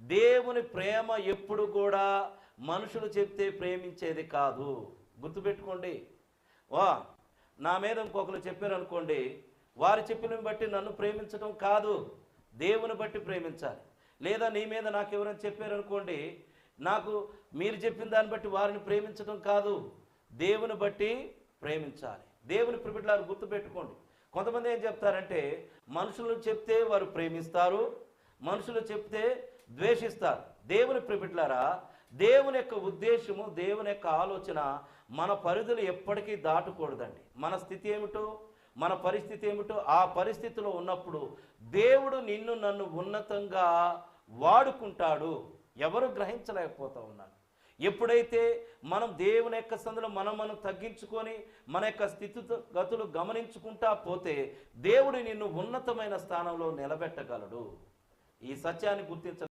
దేవుని ప్రేమ ఎప్పుడు కూడా మనుషులు చెప్తే ప్రేమించేది కాదు. గుర్తుపెట్టుకోండి. వా నా మీద ఇంకొకరు చెప్పారు అనుకోండి వారు చెప్పినవి బట్టి నన్ను ప్రేమించడం కాదు. దేవుని బట్టి ప్రేమించాలి. లేదా నీ మీద నాకు ఎవరైనా చెప్పారు అనుకోండి నాకు మీరు చెప్పిన దాన్ని బట్టి వారిని ప్రేమించడం కాదు. దేవుని బట్టి ప్రేమించాలి. దేవుని ప్రిపిట్లారు గుర్తుపెట్టుకోండి. కొంతమంది ఏం చెప్తారంటే మనుషులు చెప్తే వారు ప్రేమిస్తారు మనుషులు చెప్తే ద్వేషిస్తారు. దేవుని ప్రిపిట్లారా దేవుని యొక్క ఉద్దేశము దేవుని యొక్క ఆలోచన మన పరిధులు ఎప్పటికీ దాటకూడదండి. మన స్థితి ఏమిటో మన పరిస్థితి ఏమిటో ఆ పరిస్థితిలో ఉన్నప్పుడు దేవుడు నిన్ను నన్ను ఉన్నతంగా వాడుకుంటాడు. ఎవరు గ్రహించలేకపోతా ఉన్నారు. ఎప్పుడైతే మనం దేవుని యొక్క సందులో మనం మనం తగ్గించుకొని మన యొక్క స్థితి గతులు గమనించుకుంటా పోతే దేవుడు నిన్ను ఉన్నతమైన స్థానంలో నిలబెట్టగలడు. ఈ సత్యాన్ని గుర్తించ